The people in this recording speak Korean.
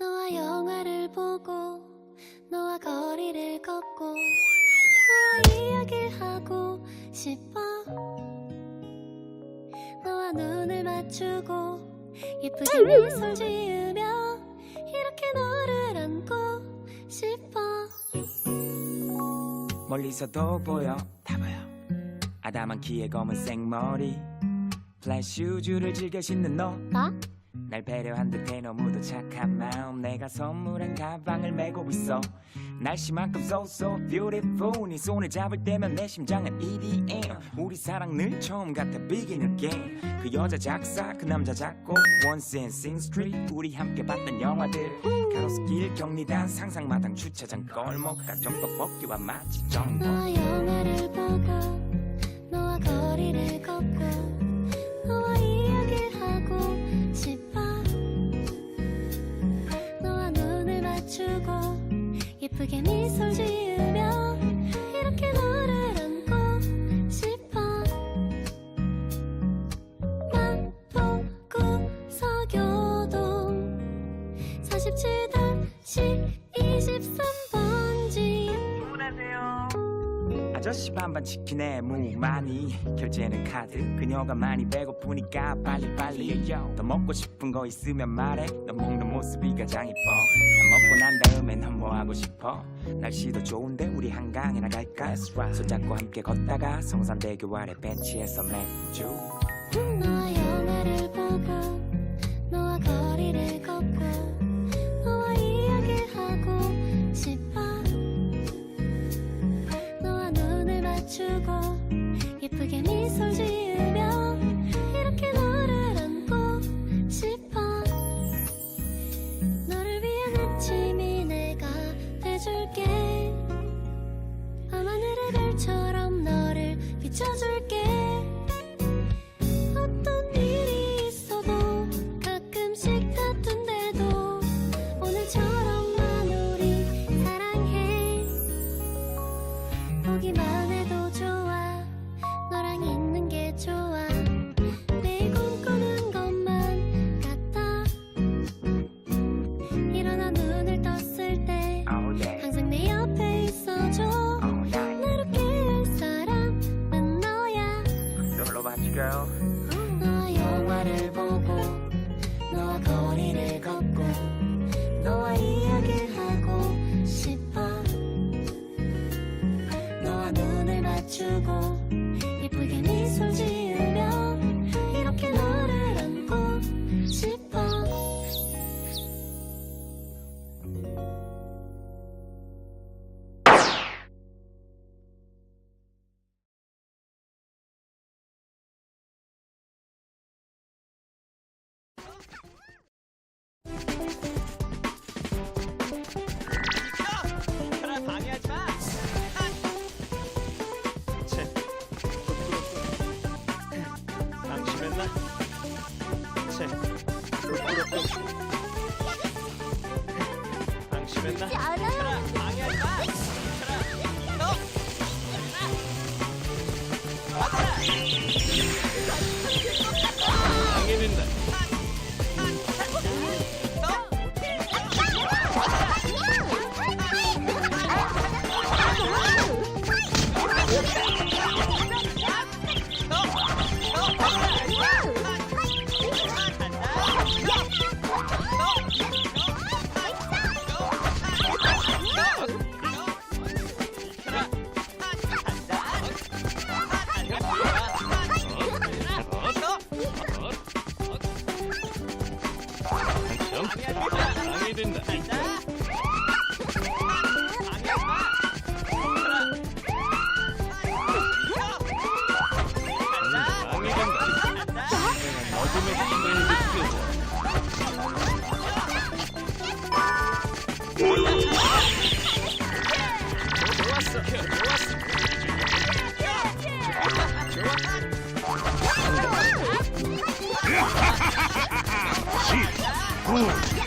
너와 영화를 보고 너와 거리를 걷고 너와 이야기를 하고 싶어. 너와 눈을 맞추고 예쁘게 미소를 지으며 이렇게 너를 안고 싶어. 멀리서도 보여. 다 보여 아담한 키에 검은색 머리. 플래시 슈즈를 즐겨 신는 너. 나? 날 배려한 듯해 너무도 착한 마음. 내가 선물한 가방을 메고 있어. 날씨만큼 so so beautiful. 네 손을 잡을 때면 내 심장은 EDM 우리 사랑 늘 처음 같아 beginner game. 그 여자 작사 그 남자 작곡. Once and Sing Street. 우리 함께 봤던 영화들. 가로수길 경리단 상상마당 주차장 골목 각종 떡볶이와 맛집 정보 너와 영화를 보고 너와 거리를 걷고 예쁘게 미소를 지으며 이렇게 너를 안고 싶어. 마포구 서교동 47-23 아저씨 반반 치킨에 무 많이 결제는 카드. 그녀가 많이 배고프니까 빨리빨리 더 먹고 싶은 거 있으면 말해. 너 먹는 모습이 가장 이뻐 다 먹고 난 다음엔 넌뭐 하고 싶어. 날씨도 좋은데 우리 한강이나 갈까? 손잡고 함께 걷다가 성산대교 아래 벤치에서 맥주. 너와 영화를 보고 비춰줄게 방심했나? 혈압 방해하지 마. 혈압. 너. 받아라. 방해된다. 방해된다. 방해된다. 내